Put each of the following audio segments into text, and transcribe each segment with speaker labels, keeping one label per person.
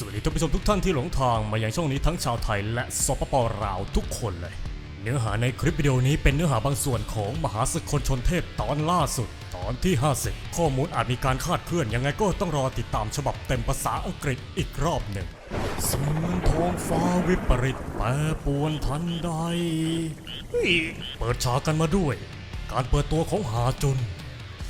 Speaker 1: สวัสดีท่านผู้ชมทุกท่านที่หลงทางมายังช่องนี้ทั้งชาวไทยและสปปลาวทุกคนเลย เนื้อหาในคลิปวิดีโอนี้เป็นเนื้อหาบางส่วนของมหาศึกคนชนเทพตอนล่าสุด ตอนที่ 50 ข้อมูลอาจมีการคาดเคลื่อนยังไงก็ต้องรอติดตามฉบับเต็มภาษาอังกฤษอีกรอบหนึ่งเสมือนท้องฟ้าวิปริตแปรปวนทันใดเปิดฉากกันมาด้วย การเปิดตัวของหาจุน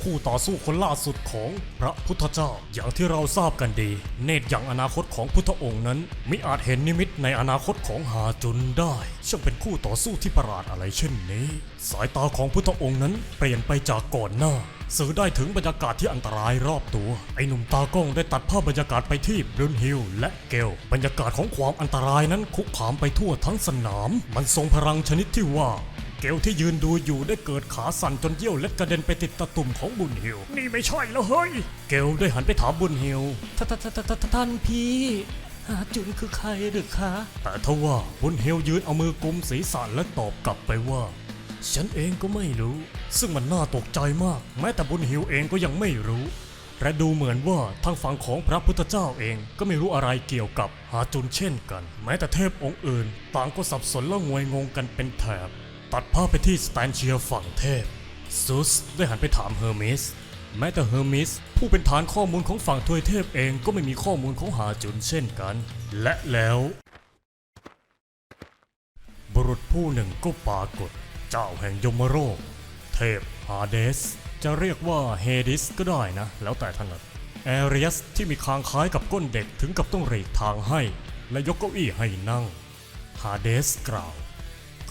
Speaker 1: คู่ต่อสู้คนล่าสุดของพระพุทธเจ้า อย่างที่เราทราบกันดี เนตรอย่างอนาคตของพุทธองค์นั้นมิอาจเห็นนิมิตในอนาคตของหาจุนได้ช่างเป็นคู่ต่อสู้ที่ประหลาดอะไรเช่นนี้ สายตาของพุทธองค์นั้นเปลี่ยนไปจากก่อนหน้าสื่อได้ถึงบรรยากาศที่อันตรายรอบตัว ไอ้หนุ่มตากล้องได้ตัดภาพบรรยากาศไปที่บรูนฮิลและเกล บรรยากาศของความอันตรายนั้นคุกคามไปทั่วทั้งสนาม มันทรงพลังชนิดที่ว่า เกลที่ยืนดูอยู่ได้เกิดขาสั่นจนเยี่ยวเล็ดกระเด็นไปติดตะตุ่มของบุญฮิว นี่ไม่ใช่แล้วเฮ้ย เกลได้หันไปถามบุญฮิวท่านท่านท่านท่านท่านพี่หาจุนคือใครหรือคะ แต่ทว่าบุญฮิวยืนเอามือกุมศีรษะและตอบกลับไปว่า ฉันเองก็ไม่รู้ ซึ่งมันน่าตกใจมาก แม้แต่บุญฮิวเองก็ยังไม่รู้ และดูเหมือนว่าทางฝั่งของพระพุทธเจ้าเองก็ไม่รู้อะไรเกี่ยวกับหาจุนเช่นกัน แม้แต่เทพองค์อื่น ต่างก็สับสนและงวยงงกันเป็นแถบ ตัดภาพไปที่สแตนเชียฝั่งเทพซุสได้หันไปถามเฮอร์มิสแม้แต่เฮอร์มิสผู้เป็นฐานข้อมูลของฝั่งทวยเทพเองก็ไม่มีข้อมูลของหาจุนเช่นกัน และแล้ว บุรุษผู้หนึ่งก็ปรากฏ เจ้าแห่งยมโรค เทพฮาเดส จะเรียกว่าเฮดิสก็ได้นะ แล้วแต่ถนัดแอเรียสที่มีคางคล้ายกับก้นเด็กถึงกับต้องหรีกทางให้ และยกเก้าอี้ให้นั่งฮาเดสกล่าว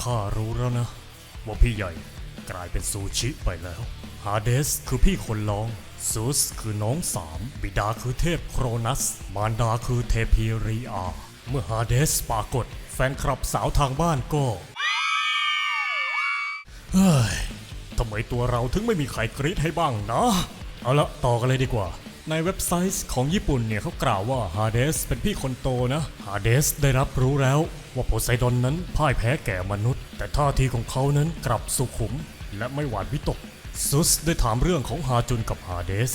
Speaker 1: ข้ารู้แล้วนะ ว่าพี่ใหญ่กลายเป็นซูชิไปแล้วฮาเดสคือพี่คนรอง ซูสคือน้องสาม บิดาคือเทพโครนัส มารดาคือเทพีรีอา เมื่อฮาเดสปรากฏแฟนคลับสาวทางบ้านก็ เฮ้ย ทำไมตัวเราถึงไม่มีใครกรี๊ดให้บ้างนะ เอาละต่อกันเลยดีกว่า ในเว็บไซต์ของญี่ปุ่นเนี่ยเขากล่าวว่าฮาเดสเป็นพี่คนโตนะ ฮาเดสได้รับรู้แล้วว่าโพไซดอนนั้นพ่ายแพ้แก่มนุษย ท่าทีของเขานั้นกลับสุขุมและไม่หวาดวิตก ซุสได้ถามเรื่องของฮาจุนกับฮาเดส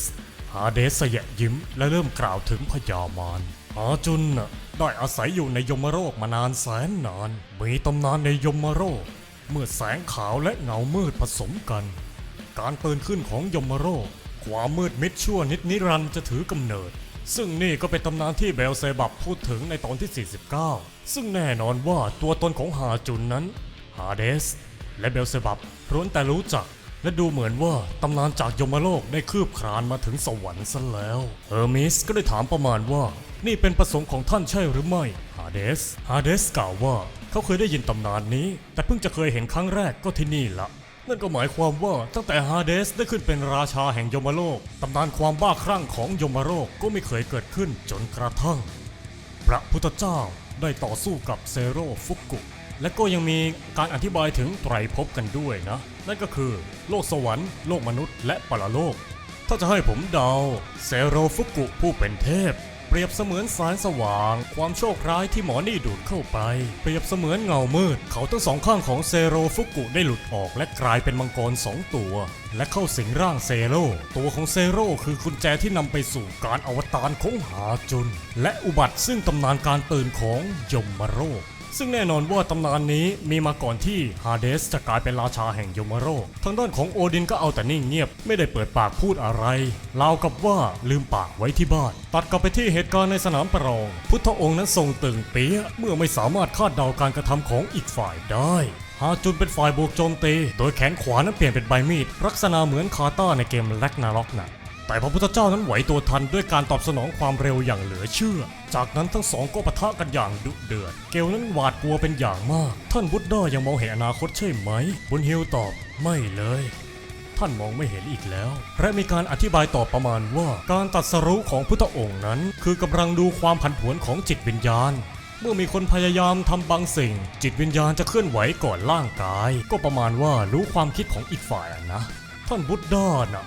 Speaker 1: ฮาเดสสยะยิ้มและเริ่มกล่าวถึงพญามาร ฮาจุนน่ะได้อาศัยอยู่ในยมโรคมานานแสนนาน มีตำนานในยมโรคเมื่อแสงขาวและเงามืดผสมกัน การตื่นขึ้นของยมโรคความมืดมิดชั่วนิดนิรันจะถือกำเนิด ซึ่งนี่ก็เป็นตำนานที่เบลเซบับพูดถึงในตอนที่ 49 ซึ่งแน่นอนว่าตัวตนของฮาจุนนั้น ฮาเดส และเบลเซบับล้วนแต่รู้จัก และดูเหมือนว่าตำนานจากยมโลกได้คืบคลานมาถึงสวรรค์ซะแล้วเฮอร์มิสก็ได้ถามประมาณว่า นี่เป็นประสงค์ของท่านใช่หรือไม่ฮาเดสฮาเดสกล่าวว่าเขาเคยได้ยินตำนานนี้ แต่เพิ่งจะเคยเห็นครั้งแรกก็ที่นี่ละนั่นก็หมายความว่าตั้งแต่ฮาเดสได้ขึ้นเป็นราชาแห่งยมโลก ตำนานความบ้าคลั่งของยมโลกก็ไม่เคยเกิดขึ้นจนกระทั่ง พระพุทธเจ้าได้ต่อสู้กับเซโรฟุกุ และก็ยังมีการอธิบายถึงไตรภพกันด้วยนะ นั่นก็คือ โลกสวรรค์ โลกมนุษย์และปรโลก ถ้าจะให้ผมเดาเซโรฟุกุผู้เป็นเทพ เปรียบเสมือนสายสว่าง ความโชคร้ายที่หมอนี่ดูดเข้าไป เปรียบเสมือนเงามืด เขาทั้งสองข้างของเซโรฟุกุได้หลุดออกและกลายเป็นมังกรสองตัว และเข้าสิงร่างเซโรตัวของเซโรคือกุญแจที่นำไปสู่การอวตารของหาจุน และอุบัติซึ่งตำนานการตื่นของยมโรค ซึ่งแน่นอนว่าตำนานนี้มีมาก่อนที่ฮาเดสจะกลายเป็นราชาแห่งยมโรคทางด้านของโอดินก็เอาแต่นิ่งเงียบ ไม่ได้เปิดปากพูดอะไรราวกับว่าลืมปากไว้ที่บ้าน ตัดกลับไปที่เหตุการณ์ในสนามประลอง พุทธองค์นั้นทรงตึงเปี้ยเมื่อไม่สามารถคาดเดาการกระทำของอีกฝ่ายได้ฮาจุนเป็นฝ่ายบวกโจมตี โดยแขนขวานั้นเปลี่ยนเป็นใบมีดลักษณะเหมือนคาต้าในเกมแล็กนาล็อกนะ แต่พระพุทธเจ้านั้นไหวตัวทันด้วยการตอบสนองความเร็วอย่างเหลือเชื่อ จากนั้นทั้งสองก็ปะทะกันอย่างดุเดือด เกลนั้นหวาดกลัวเป็นอย่างมาก ท่านบุตด้ายังมองเห็นอนาคตใช่ไหม บุญฮิวตอบ ไม่เลย ท่านมองไม่เห็นอีกแล้ว และมีการอธิบายต่อประมาณว่า การตัดสรู้ของพุทธองค์นั้น คือกำลังดูความผันผวนของจิตวิญญาณเมื่อมีคนพยายามทำบางสิ่ง จิตวิญญาณจะเคลื่อนไหวก่อนร่างกาย ก็ประมาณว่ารู้ความคิดของอีกฝ่ายนะ ท่านบุตด้าน่ะ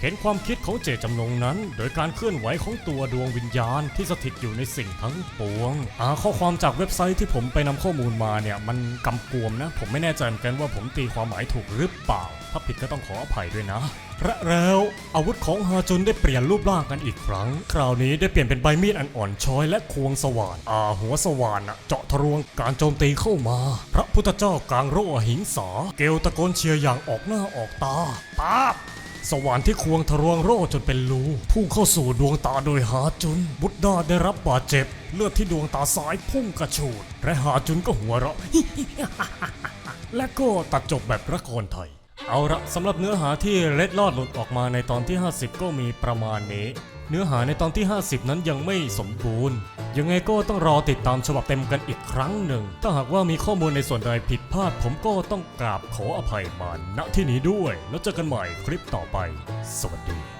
Speaker 1: เห็นความคิดของเจตจำนงนั้น โดยการเคลื่อนไหวของตัวดวงวิญญาณที่สถิตอยู่ในสิ่งทั้งปวงอ่าข้อความจากเว็บไซต์ที่ผมไปนำข้อมูลมาเนี่ย มันกำกวมนะ ผมไม่แน่ใจเหมือนกันว่าผมตีความหมายถูกหรือเปล่า ถ้าผิดก็ต้องขออภัยด้วยนะและแล้วอาวุธของฮาจุนได้เปลี่ยนรูปร่างกันอีกครั้ง คราวนี้ได้เปลี่ยนเป็นใบมีดอันอ่อนช้อยและควงสว่านอ่าหัวสว่านเจาะทะลวงการโจมตีเข้ามา พระพุทธเจ้ากลางโรหิงสา เกลตะโกนเชียร์อย่างออกหน้าออกตาปาบ สวรรค์ที่ควงทะลวงโร่จนเป็นรูพุ่งเข้าสู่ดวงตาโดยหาจุน บุตดาได้รับบาดเจ็บ เลือดที่ดวงตาซ้ายพุ่งกระฉูด และหาจุนก็หัวเราะ และก็ตัดจบแบบละครไทย เอาละสำหรับเนื้อหาที่เล็ดลอดหลุดออกมาในตอนที่ 50 ก็มีประมาณนี้ เนื้อหาในตอนที่ 50 นั้นยังไม่สมบูรณ์ ยังไงก็ต้องรอติดตามฉบับเต็มกันอีกครั้งหนึ่ง ถ้าหากว่ามีข้อมูลในส่วนใดผิดพลาด ผมก็ต้องกราบขออภัยมาณที่นี้ด้วย แล้วเจอกันใหม่คลิปต่อไป สวัสดี